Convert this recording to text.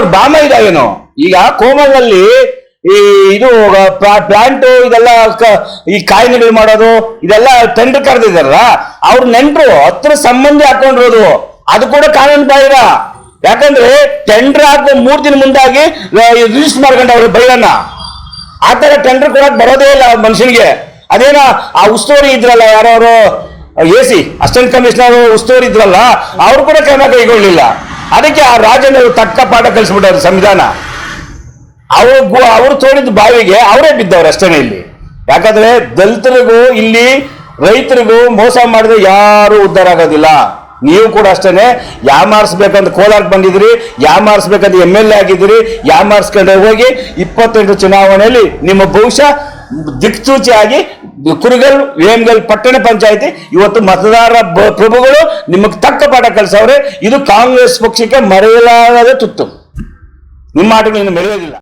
ಅವ್ರ ಬಾಮ ಇದಾವೇನು? ಈಗ ಕೋಮಲ್ನಲ್ಲಿ ಈ ಇದು ಪ್ಲಾಂಟ್ ಇದೆಲ್ಲ ಈ ಕಾಯಿಲೆಗಳು ಮಾಡೋದು, ಇದೆಲ್ಲ ಟೆಂಡರ್ ಕರೆದಿದಾರಲ್ಲ ಅವ್ರ ನೆಂಟ್ರು ಹತ್ರ ಸಂಬಂಧಿ ಹಾಕೊಂಡಿರೋದು, ಅದು ಕೂಡ ಕಾನೂನು ಬಾಹಿರ. ಯಾಕಂದ್ರೆ ಟೆಂಡರ್ ಹಾಕೋ ಮೂರ್ ದಿನ ಮುಂದಾಗಿ ರಿಜಿಸ್ಟರ್ ಮಾಡ್ಕೊಂಡವ್ರು ಬೈರನ್ನ ಆ ತರ ಟೆಂಡರ್ ಕೊಡಕ್ ಬರೋದೇ ಇಲ್ಲ ಮನುಷ್ಯನಿಗೆ. ಅದೇನ, ಆ ಉಸ್ತುವಾರಿ ಇದ್ರಲ್ಲ ಯಾರವರು? ಎ ಸಿ, ಅಸಿಸ್ಟೆಂಟ್ ಕಮಿಷನರ್ ಉಸ್ತುವಾರಿ ಇದ್ರಲ್ಲ, ಅವ್ರು ಕೂಡ ಕ್ರಮ ಕೈಗೊಳ್ಳಿಲ್ಲ. ಅದಕ್ಕೆ ಆ ರಾಜನವರು ತಕ್ಕ ಪಾಠ ಕಲಿಸ್ಬಿಟ್ಟವ್ರು ಸಂವಿಧಾನ. ಅವರು ಅವರು ತೋರಿದ ಬಾವಿಗೆ ಅವರೇ ಬಿದ್ದವ್ರು ಅಷ್ಟೇನೆ ಇಲ್ಲಿ. ಯಾಕಂದ್ರೆ ದಲಿತರಿಗೂ ಇಲ್ಲಿ ರೈತರಿಗೂ ಮೋಸ ಮಾಡಿದ್ರೆ ಯಾರು ಉದ್ಧಾರ ಆಗೋದಿಲ್ಲ. ನೀವು ಕೂಡ ಅಷ್ಟೇನೆ ಯಾಮಾರಿಸ್ಬೇಕಂತ ಕೋಲಾರಕ್ಕೆ ಬಂದಿದ್ರಿ ಯಾಮಾರಿಸ್ಬೇಕಂತ ಎಂ ಎಲ್ ಎ ಆಗಿದ್ದೀರಿ ಯಾಮಾರಿಸ್ಕೊಂಡು ಹೋಗಿ ಇಪ್ಪತ್ತೆಂಟು ಚುನಾವಣೆಯಲ್ಲಿ ನಿಮ್ಮ ಭವಿಷ್ಯ ದಿಕ್ಸೂಚಿಯಾಗಿ ಕುರುಗಲ್, ವೇಮಗಲ್ ಪಟ್ಟಣ ಪಂಚಾಯಿತಿ ಇವತ್ತು ಮತದಾರ ಪ್ರಭುಗಳು ನಿಮಗೆ ತಕ್ಕ ಪಾಠ ಕಲಿಸವ್ರೆ. ಇದು ಕಾಂಗ್ರೆಸ್ ಪಕ್ಷಕ್ಕೆ ಮರೆಯಲಾಗದ ತುತ್ತು. ನಿಮ್ಮ ಆಟಗಳು ಇನ್ನು ಮೆರೆಯೋದಿಲ್ಲ.